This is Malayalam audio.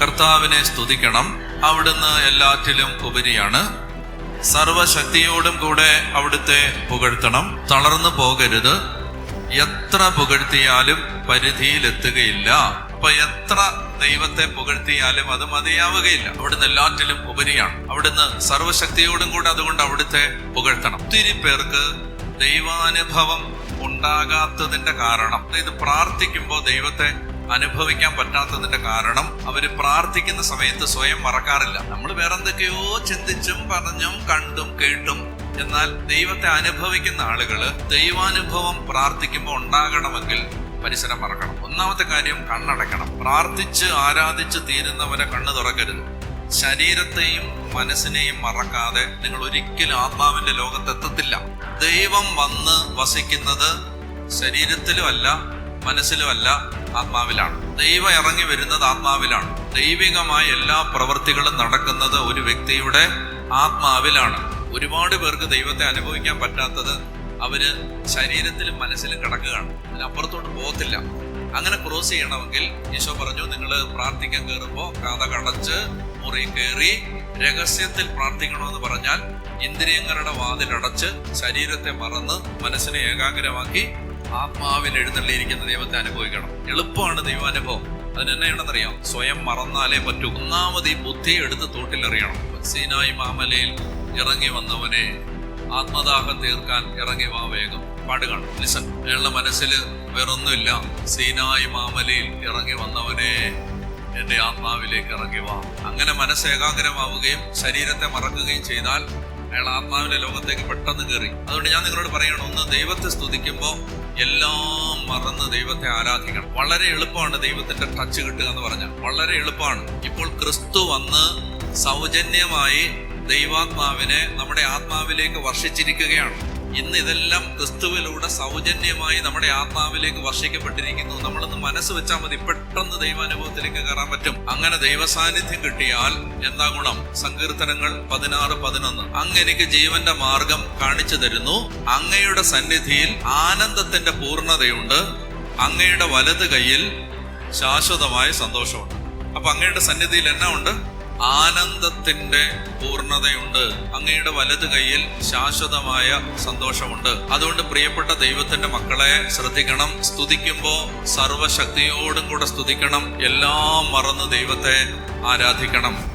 കർത്താവിനെ സ്തുതിക്കണം. അവിടുന്ന് എല്ലാറ്റിലും ഉപരിയാണ്. സർവശക്തിയോടും കൂടെ അവിടുത്തെ പുകഴ്ത്തണം. തളർന്നു പോകരുത്. എത്ര പുകഴ്ത്തിയാലും പരിധിയിലെത്തുകയില്ല. അപ്പൊ എത്ര ദൈവത്തെ പുകഴ്ത്തിയാലും അത് മതിയാവുകയില്ല. അവിടുന്ന് എല്ലാറ്റിലും ഉപരിയാണ്. അവിടുന്ന് സർവശക്തിയോടും കൂടെ അതുകൊണ്ട് അവിടുത്തെ പുകഴ്ത്തണം. ഒത്തിരി പേർക്ക് ദൈവാനുഭവം ഉണ്ടാകാത്തതിന്റെ കാരണം. ഇത് പ്രാർത്ഥിക്കുമ്പോൾ ദൈവത്തെ അനുഭവിക്കാൻ പറ്റാത്തതിന്റെ കാരണം അവർ പ്രാർത്ഥിക്കുന്ന സമയത്ത് സ്വയം മറക്കാറില്ല. നമ്മൾ വേറെ എന്തൊക്കെയോ ചിന്തിച്ചും പറഞ്ഞും കണ്ടും കേട്ടും എന്നാൽ ദൈവത്തെ അനുഭവിക്കുന്ന ആളുകൾ ദൈവാനുഭവം പ്രാർത്ഥിക്കുമ്പോൾ ഉണ്ടാകണമെങ്കിൽ പരിസരം മറക്കണം. ഒന്നാമത്തെ കാര്യം കണ്ണടയ്ക്കണം. പ്രാർത്ഥിച്ച് ആരാധിച്ച് തീരുന്നവരെ കണ്ണു തുറക്കരുത്. ശരീരത്തെയും മനസ്സിനെയും മറക്കാതെ നിങ്ങൾ ഒരിക്കലും ആത്മാവിന്റെ ലോകത്തെത്തത്തില്ല. ദൈവം വന്ന് വസിക്കുന്നത് ശരീരത്തിലുമല്ല മനസ്സിലുമല്ല ആത്മാവിലാണ്. ദൈവം ഇറങ്ങി വരുന്നത് ആത്മാവിലാണ്. ദൈവികമായ എല്ലാ പ്രവൃത്തികളും നടക്കുന്നത് ഒരു വ്യക്തിയുടെ ആത്മാവിലാണ്. ഒരുപാട് പേർക്ക് ദൈവത്തെ അനുഭവിക്കാൻ പറ്റാത്തത് അവർ ശരീരത്തിലും മനസ്സിലും കിടക്കുകയാണ്. അതിനപ്പുറത്തോട്ട് പോകത്തില്ല. അങ്ങനെ ക്രോസ് ചെയ്യണമെങ്കിൽ ഈശോ പറഞ്ഞു നിങ്ങൾ പ്രാർത്ഥിക്കാൻ കയറുമ്പോൾ കഥ കടച്ച് മുറി കയറി രഹസ്യത്തിൽ പ്രാർത്ഥിക്കണമെന്ന് പറഞ്ഞാൽ ഇന്ദ്രിയങ്ങളുടെ വാതിലടച്ച് ശരീരത്തെ മറന്ന് മനസ്സിനെ ഏകാഗ്രമാക്കി ആത്മാവിൽ എഴുന്നള്ളിയിരിക്കുന്ന ദൈവത്തെ അനുഭവിക്കണം. എളുപ്പമാണ് ദൈവാനുഭവം. ഉണ്ടെന്നറിയാം. സ്വയം മറന്നാലേ പറ്റൂ. ഒന്നാമത് ഈ ബുദ്ധി എടുത്ത് തോട്ടിലെറിയണം സീനായി മാമലയിൽ ഇറങ്ങി വന്നവനെ ആത്മദാഹം തീർക്കാൻ ഇറങ്ങി വാ വേഗം. പാടുകയാണ് ലിസൺ അയാളുടെ മനസ്സിൽ വേറൊന്നുമില്ല. സീനായി മാമലയിൽ ഇറങ്ങി വന്നവനെ എന്റെ ആത്മാവിലേക്ക് ഇറങ്ങി വാ. അങ്ങനെ മനസ്സ് ഏകാഗ്രമാവുകയും ശരീരത്തെ മറക്കുകയും ചെയ്താൽ അയാൾ ആത്മാവിന്റെ ലോകത്തേക്ക് പെട്ടെന്ന് കയറി. അതുകൊണ്ട് ഞാൻ നിങ്ങളോട് പറയണം. ഒന്ന് ദൈവത്തെ സ്തുതിക്കുമ്പോൾ എല്ലാം മറന്ന് ദൈവത്തെ ആരാധിക്കണം. വളരെ എളുപ്പമാണ് ദൈവത്തിന്റെ ടച്ച് കിട്ടുക എന്ന് പറഞ്ഞാൽ. വളരെ എളുപ്പമാണ്. ഇപ്പോൾ ക്രിസ്തു വന്ന് സൗജന്യമായി ദൈവാത്മാവിനെ നമ്മുടെ ആത്മാവിലേക്ക് വർഷിച്ചിരിക്കുകയാണ്. ഇന്ന് ഇതെല്ലാം ക്രിസ്തുവിലൂടെ സൗജന്യമായി നമ്മുടെ ആത്മാവിലേക്ക് വർഷിക്കപ്പെട്ടിരിക്കുന്നു. നമ്മളൊന്ന് മനസ്സ് വെച്ചാൽ മതി. പെട്ടെന്ന് ദൈവാനുഭവത്തിലേക്ക് കയറാൻ പറ്റും. അങ്ങനെ ദൈവസാന്നിധ്യം കിട്ടിയാൽ എന്താ ഗുണം? സങ്കീർത്തനങ്ങൾ പതിനാറ് പതിനൊന്ന്. അങ്ങ് എനിക്ക് ജീവന്റെ മാർഗം കാണിച്ചു തരുന്നു. അങ്ങയുടെ സന്നിധിയിൽ ആനന്ദത്തിന്റെ പൂർണതയുണ്ട്. അങ്ങയുടെ വലത് കൈയിൽ ശാശ്വതമായ സന്തോഷമുണ്ട്. അപ്പൊ അങ്ങയുടെ സന്നിധിയിൽ എന്നാ ഉണ്ട്? ആനന്ദത്തിന്റെ പൂർണതയുണ്ട്. അങ്ങയുടെ വലത് കൈയിൽ ശാശ്വതമായ സന്തോഷമുണ്ട്. അതുകൊണ്ട് പ്രിയപ്പെട്ട ദൈവത്തിന്റെ മക്കളെ ശ്രദ്ധിക്കണം. സ്തുതിക്കുമ്പോ സർവശക്തിയോടും കൂടെ സ്തുതിക്കണം. എല്ലാം മറന്ന് ദൈവത്തെ ആരാധിക്കണം.